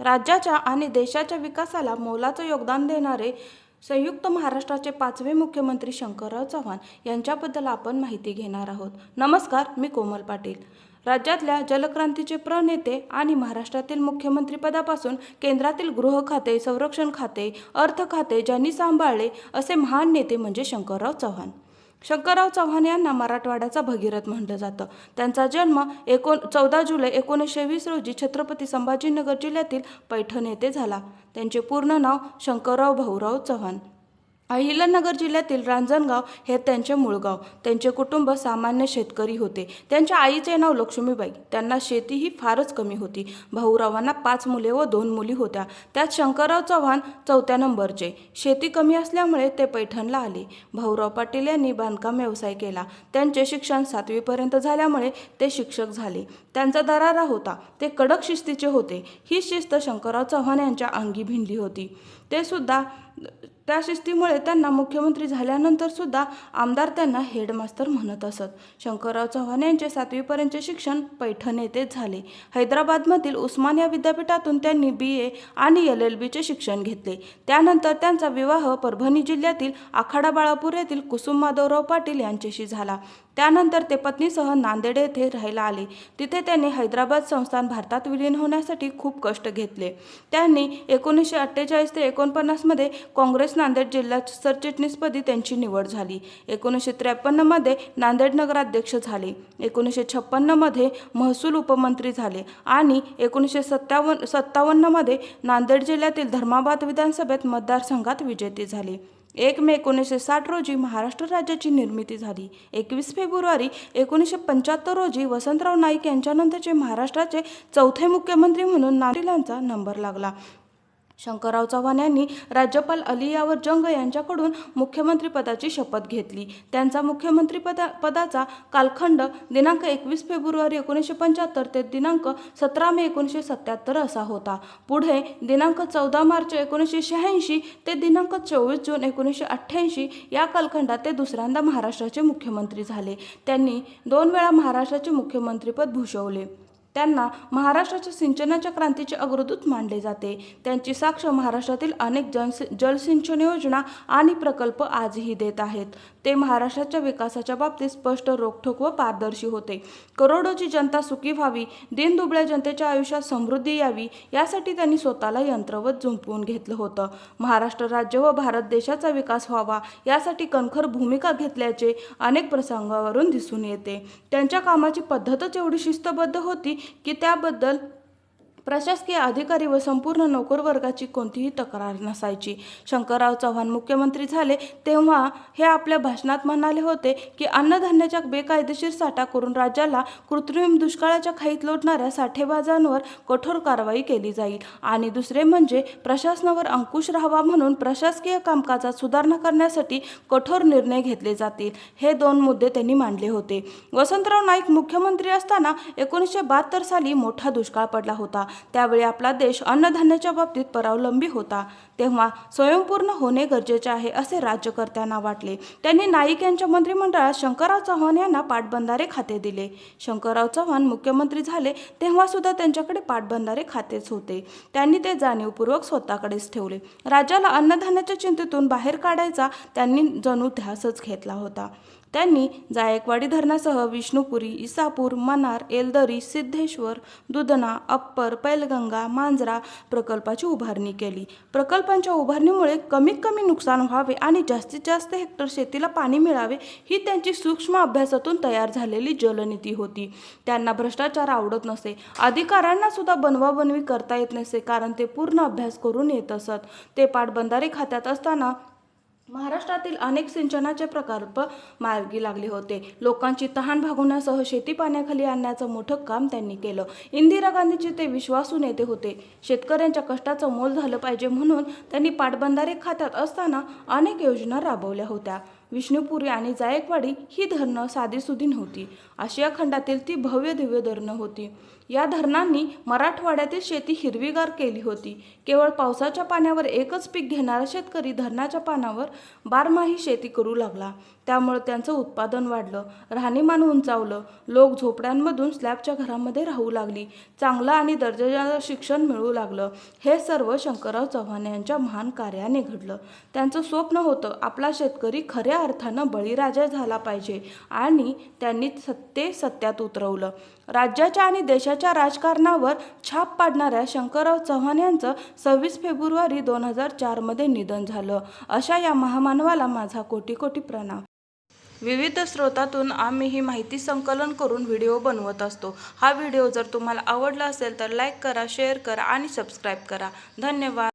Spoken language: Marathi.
राज्याच्या आणि देशाच्या विकासाला मोलाचं योगदान देणारे संयुक्त महाराष्ट्राचे पाचवे मुख्यमंत्री शंकरराव चव्हाण यांच्याबद्दल आपण माहिती घेणार आहोत. नमस्कार मी कोमल पाटील. राज्यातल्या जलक्रांतीचे प्रणेते आणि महाराष्ट्रातील मुख्यमंत्रीपदापासून केंद्रातील गृह खाते संरक्षण खाते अर्थ खाते ज्यांनी सांभाळले असे महान नेते म्हणजे शंकरराव चव्हाण. शंकरराव चव्हाण यांना मराठवाड्याचा भगीरथ म्हटलं जातं. त्यांचा जन्म एकोण चौदा जुलै एकोणीसशे वीस रोजी छत्रपती संभाजीनगर जिल्ह्यातील पैठण येथे झाला. त्यांचे पूर्ण नाव शंकरराव भाऊराव चव्हाण. अहिल्यानगर जिल्ह्यातील रांजणगाव हे त्यांचे मूळ गाव. त्यांचे कुटुंब सामान्य शेतकरी होते. त्यांच्या आईचे नाव लक्ष्मीबाई. त्यांना शेती ही फारच कमी होती. भाऊरावांना पाच मुले व दोन मुली होत्या. त्यात शंकरराव चव्हाण चौथ्या नंबरचे. शेती कमी असल्यामुळे ते पैठणला आले. भाऊराव पाटील यांनी बांधकाम व्यवसाय केला. त्यांचे शिक्षण सातवीपर्यंत झाल्यामुळे ते शिक्षक झाले. त्यांचा दरारा होता. ते कडक शिस्तीचे होते. ही शिस्त शंकरराव चव्हाण यांच्या अंगी भिनली होती. ते सुद्धा त्या शिस्तीमुळे त्यांना मुख्यमंत्री झाल्यानंतर सुद्धा आमदार त्यांना हेडमास्तर म्हणत असत. शंकरराव चव्हाण यांचे सातवीपर्यंतचे शिक्षण पैठण येथेच झाले. हैदराबादमधील उस्मानिया विद्यापीठातून त्यांनी बी ए आणि एल एल बीचे शिक्षण घेतले. त्यानंतर त्यांचा विवाह परभणी जिल्ह्यातील आखाडा बाळापूर येथील कुसुम माधवराव पाटील यांच्याशी झाला. त्यानंतर ते पत्नीसह नांदेड येथे राहायला आले. तिथे त्यांनी हैदराबाद संस्थान भारतात विलीन होण्यासाठी खूप कष्ट घेतले. त्यांनी एकोणीसशे अठ्ठेचाळीस ते एकोणपन्नासमध्ये काँग्रेस नांदेड जिल्हा सरचिटणीसपदी त्यांची निवड झाली. एकोणीसशे त्रेपन्नमध्ये नांदेड नगराध्यक्ष झाले. एकोणीसशे छप्पन्नमध्ये महसूल उपमंत्री झाले आणि एकोणीसशे सत्तावन्न सत्तावन्नमध्ये नांदेड जिल्ह्यातील धर्माबाद विधानसभेत मतदारसंघात विजेते झाले. एक मे एकोणीसशे साठ रोजी महाराष्ट्र राज्याची निर्मिती झाली. एकवीस फेब्रुवारी एकोणीसशे पंच्याहत्तर रोजी वसंतराव नाईक यांच्यानंतरचे महाराष्ट्राचे चौथे मुख्यमंत्री म्हणून नारीलांचा नंबर लागला. शंकरराव चव्हाण यांनी राज्यपाल अली यावर जंग यांच्याकडून मुख्यमंत्रीपदाची शपथ घेतली. त्यांचा मुख्यमंत्रीपदा पदाचा कालखंड दिनांक एकवीस फेब्रुवारी एकोणीसशे पंच्याहत्तर ते दिनांक सतरा मे एकोणीसशे सत्याहत्तर असा होता. पुढे दिनांक चौदा मार्च एकोणीसशे शहाऐंशी ते दिनांक चोवीस जून एकोणीसशे अठ्ठ्याऐंशी या कालखंडात ते दुसऱ्यांदा महाराष्ट्राचे मुख्यमंत्री झाले. त्यांनी दोन वेळा महाराष्ट्राचे मुख्यमंत्रीपद भूषवले. त्यांना महाराष्ट्राच्या सिंचनाच्या क्रांतीचे अग्रदूत मानले जाते. त्यांची साक्ष महाराष्ट्रातील अनेक जन जलसिंचन योजना आणि प्रकल्प आजही देत आहेत. ते महाराष्ट्राच्या विकासाच्या बाबतीत स्पष्ट रोखठोक व पारदर्शी होते. करोडोची जनता सुखी व्हावी दिनदुबळ्या जनतेच्या आयुष्यात समृद्धी यावी यासाठी त्यांनी स्वतःला यंत्रवत झुंपवून घेतलं होतं. महाराष्ट्र राज्य व भारत देशाचा विकास व्हावा यासाठी कणखर भूमिका घेतल्याचे अनेक प्रसंगावरून दिसून येते. त्यांच्या कामाची पद्धतच एवढी शिस्तबद्ध होती की त्याबद्दल प्रशासकीय अधिकारी व संपूर्ण नोकर वर्गाची कोणतीही तक्रार नसायची. शंकरराव चव्हाण मुख्यमंत्री झाले तेव्हा हे आपल्या भाषणात म्हणाले होते की अन्नधान्याच्या बेकायदेशीर साठा करून राज्याला कृत्रिम दुष्काळाच्या खाईत लोटणाऱ्या साठेबाजांवर कठोर कारवाई केली जाईल. आणि दुसरे म्हणजे प्रशासनावर अंकुश राहावा म्हणून प्रशासकीय कामकाजात सुधारणा करण्यासाठी कठोर निर्णय घेतले जातील. हे दोन मुद्दे त्यांनी मांडले होते. वसंतराव नाईक मुख्यमंत्री असताना एकोणीसशे बहात्तर साली मोठा दुष्काळ पडला होता. त्यावेळी आपला देश अन्नधान्याच्या बाबतीत परावलंबी होता. तेव्हा स्वयंपूर्ण होणे गरजेचे आहे असे राज्यकर्त्यांना वाटले. त्यांनी नाईक यांच्या मंत्रिमंडळात शंकरराव चव्हाण यांना पाटबंधारे खाते दिले. शंकरराव चव्हाण मुख्यमंत्री झाले तेव्हा सुद्धा त्यांच्याकडे पाटबंधारे खातेच होते. त्यांनी ते जाणीवपूर्वक स्वतःकडेच ठेवले. राज्याला अन्नधान्याच्या चिंतेतून बाहेर काढायचा त्यांनी जणू ध्यासच घेतला होता. त्यांनी जायकवाडी धरणासह विष्णुपुरी इसापूर मनार एलदरी सिद्धेश्वर दुधना अप्पर पैलगंगा मांजरा प्रकल्पाची उभारणी केली. प्रकल्पांच्या उभारणीमुळे कमीत कमी नुकसान व्हावे आणि जास्तीत जास्त हेक्टर शेतीला पाणी मिळावे ही त्यांची सूक्ष्म अभ्यासातून तयार झालेली जलनीती होती. त्यांना भ्रष्टाचार आवडत नसे. अधिकाऱ्यांना सुद्धा बनवाबनवी करता येत नसे कारण ते पूर्ण अभ्यास करून येत असत. ते पाटबंधारे खात्यात असताना महाराष्ट्रातील अनेक सिंचनाचे प्रकल्प मार्गी लागले होते. लोकांची तहान भागवण्यासह शेती पाण्याखाली आणण्याचं मोठं काम त्यांनी केलं. इंदिरा गांधीचे ते विश्वासू नेते होते. शेतकऱ्यांच्या कष्टाचं मोल झालं पाहिजे म्हणून त्यांनी पाटबंधारे खात्यात असताना अनेक योजना राबवल्या होत्या. विष्णुपुरी आणि जायकवाडी ही धरणं साधीसुधी नव्हती. आशिया खंडातील ती भव्य दिव्य धरणं होती. या धरणांनी मराठवाड्यातील शेती हिरवीगार केली होती. केवळ पावसाच्या पाण्यावर एकच पीक घेणारा शेतकरी धरणाच्या पाण्यावर बारमाही शेती करू लागला. त्यामुळे त्यांचं उत्पादन वाढलं राहणीमान उंचावलं लोक झोपड्यांमधून स्लॅबच्या घरामध्ये राहू लागली चांगलं आणि दर्जाचं शिक्षण मिळू लागलं. हे सर्व शंकरराव चव्हाण यांच्या महान कार्याने घडलं. त्यांचं स्वप्न होतं आपला शेतकरी खऱ्या अर्थानं बळीराजा झाला पाहिजे. आणि त्यांनी सत्ते सत्यात उतरवलं. राज्याच्या आणि देशाच्या राजकारणावर छाप पाडणाऱ्या शंकरराव चव्हाण यांचं सव्वीस फेब्रुवारी दोन हजार चारमध्ये निधन झालं. अशा या महामानवाला माझा कोटी कोटी प्रणाम. विविध स्रोतातून आम्ही ही माहिती संकलन करून व्हिडिओ बनवत असतो. हा व्हिडिओ जर तुम्हाला आवडला असेल तर लाईक करा शेअर करा आणि सबस्क्राईब करा. धन्यवाद.